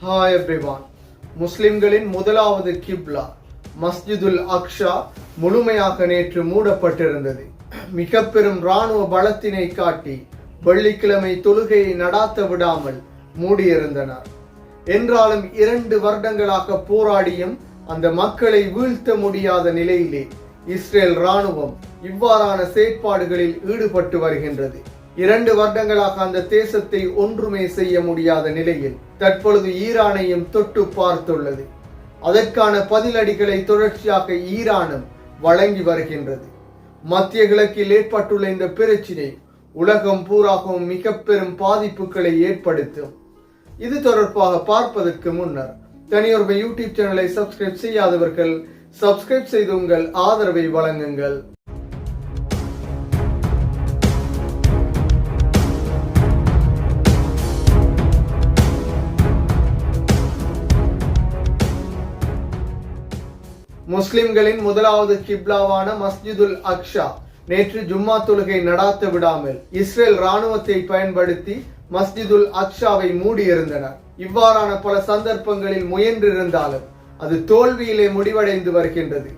Hi everyone முஸ்லிம்களின் முதலாவது கிப்லா மஸ்ஜிதுல் அக்ஷா முழுமையாக நேற்று மூடப்பட்டிருந்தது. மிக பெரும் ராணுவ பலத்தினை காட்டி வெள்ளிக்கிழமை தொழுகையை நடாத்த விடாமல் மூடியிருந்தனர். என்றாலும் இரண்டு வருடங்களாக போராடியும் அந்த மக்களை வீழ்த்த முடியாத நிலையிலே இஸ்ரேல் ராணுவம் இவ்வாறான செயற்பாடுகளில் ஈடுபட்டு வருகின்றது. இரண்டு வருடங்களாக அந்த தேசத்தை ஒன்றுமே செய்ய முடியாத நிலையில் தற்பொழுது ஈரானையும் தொட்டு பார்த்துள்ளது. அதற்கான பதிலடிகளை தொடர்ச்சியாக ஈரானும் வழங்கி வருகின்றது. மத்திய கிழக்கில் ஏற்பட்டுள்ள இந்த பிரச்சினை உலகம் பூராகவும் மிக பெரும் பாதிப்புகளை ஏற்படுத்தும். இது தொடர்பாக பார்ப்பதற்கு முன்னர் தனியொரு யூடியூப் சேனலை சப்ஸ்கிரைப் செய்யாதவர்கள் சப்ஸ்கிரைப் செய்து உங்கள் ஆதரவை வழங்குங்கள். முஸ்லிம்களின் முதலாவது கிப்லாவான மஸ்ஜிதுல் அக்ஷா. நேற்று ஜும்மா தொழுகை நடாத்த விடாமல் இஸ்ரேல் ராணுவத்தை பயன்படுத்தி மஸ்ஜிதுல் அக்ஷாவை மூடியிருந்தனர். இவ்வாறான பல சந்தர்ப்பங்களில் முயன்றிருந்தாலும் அது தோல்வியிலே முடிவடைந்து வருகின்றது.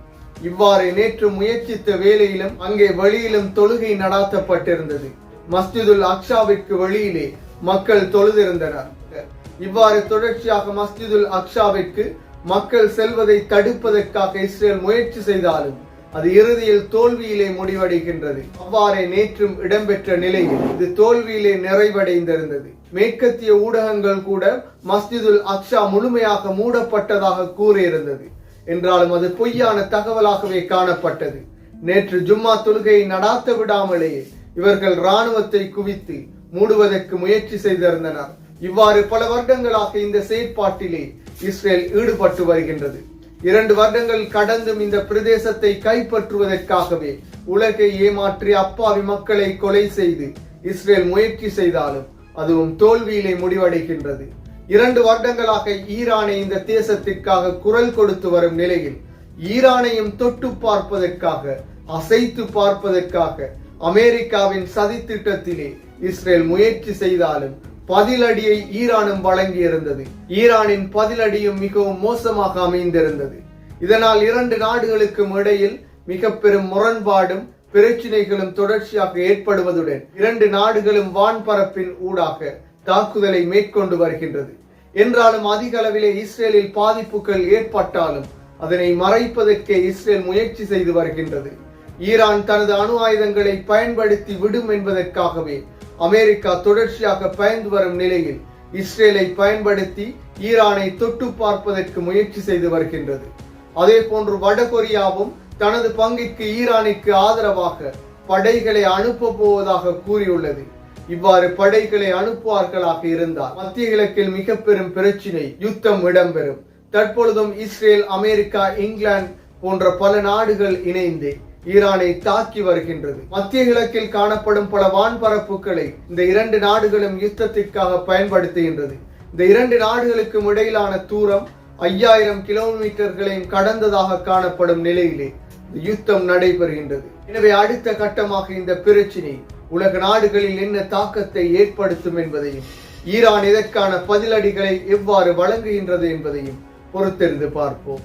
இவ்வாறு நேற்று முயற்சித்த வேளையிலும் அங்கே வெளியிலும் தொழுகை நடாத்தப்பட்டிருந்தது. மஸ்ஜிதுல் அக்ஷாவிற்கு வெளியிலே மக்கள் தொழுதிருந்தனர். இவ்வாறு தொடர்ச்சியாக மஸ்ஜிதுல் அக்ஷாவிற்கு மக்கள் செல்வதை தடுப்பதற்காக இஸ்ரேல் முயற்சி செய்தாலும் அது இறுதியில் தோல்வியிலே முடிவடைகின்றது. அவ்வாறே நேற்றும் இடம்பெற்ற நிலையில் இது தோல்வியிலே நிறைவடைந்திருந்தது. மேற்கத்திய ஊடகங்கள் கூட மஸ்ஜிதுல் அக்ஷா முழுமையாக மூடப்பட்டதாக கூறியிருந்தது. என்றாலும் அது பொய்யான தகவலாகவே காணப்பட்டது. நேற்று ஜும்மா தொழுகையை நடாத்த விடாமலேயே இவர்கள் ராணுவத்தை குவித்து மூடுவதற்கு முயற்சி செய்திருந்தனர். இவ்வாறு பல வருடங்களாக இந்த செயற்பாட்டிலே இஸ்ரேல் ஈடுபட்டு வருகின்றது. இரண்டு வருடங்கள் கடந்தும் இந்த பிரதேசத்தை கைப்பற்றுவதற்காகவே உலகை ஏமாற்றி அப்பாவி மக்களை கொலை செய்து இஸ்ரேல் முயற்சி செய்தாலும் அதுவும் தோல்வியிலே முடிவடைகின்றது. இரண்டு வருடங்களாக ஈரானை இந்த தேசத்திற்காக குரல் கொடுத்து வரும் நிலையில் ஈரானையும் தொட்டு பார்ப்பதற்காக அசைத்து பார்ப்பதற்காக அமெரிக்காவின் சதித்திட்டத்திலே இஸ்ரேல் முயற்சி செய்தாலும் பதிலடியை ஈரானும் வழங்கியிருந்தது. ஈரானின் பதிலடியும் மிகவும் மோசமாக அமைந்திருந்தது. இதனால் இரண்டு நாடுகளுக்கும் இடையில் மிக பெரும் முரண்பாடும் பிரச்சினைகளும் தொடர்ச்சியாக ஏற்படுவதுடன் இரண்டு நாடுகளும் வான்பரப்பின் ஊடாக தாக்குதலை மேற்கொண்டு வருகின்றது. என்றாலும் அதிக அளவிலே இஸ்ரேலில் பாதிப்புகள் ஏற்பட்டாலும் அதனை மறைப்பதற்கே இஸ்ரேல் முயற்சி செய்து வருகின்றது. ஈரான் தனது அணு ஆயுதங்களை பயன்படுத்தி விடும் என்பதற்காகவே அமெரிக்கா தொடர்ச்சியாக பயந்து வரும் நிலையில் இஸ்ரேலை பயன்படுத்தி ஈரானை தொட்டு பார்ப்பதற்கு முயற்சி செய்து வருகின்றது. அதே போன்று வடகொரியாவும் தனது பங்கிற்கு ஈரானுக்கு ஆதரவாக படைகளை அனுப்ப போவதாக கூறியுள்ளது. இவ்வாறு படைகளை அனுப்புவார்களாக இருந்தால் மத்திய கிழக்கில் மிக பெரும் பிரச்சினை யுத்தம் இடம்பெறும். தற்பொழுதும் இஸ்ரேல் அமெரிக்கா இங்கிலாந்து போன்ற பல நாடுகள் இணைந்து ஈரானை தாக்கி வருகின்றது. மத்திய கிழக்கில் காணப்படும் பல வான்பரப்புகளை இந்த இரண்டு நாடுகளும் யுத்தத்திற்காக பயன்படுத்துகின்றது. இந்த இரண்டு நாடுகளுக்கும் இடையிலான தூரம் ஐயாயிரம் கிலோமீட்டர்களையும் கடந்ததாக காணப்படும் நிலையிலே யுத்தம் நடைபெறுகின்றது. எனவே அடுத்த கட்டமாக இந்த பிரச்சினை உலக நாடுகளில் என்ன தாக்கத்தை ஏற்படுத்தும் என்பதையும் ஈரான் இதற்கான பதிலடிகளை எவ்வாறு வழங்குகின்றது என்பதையும் பொறுத்திருந்து பார்ப்போம்.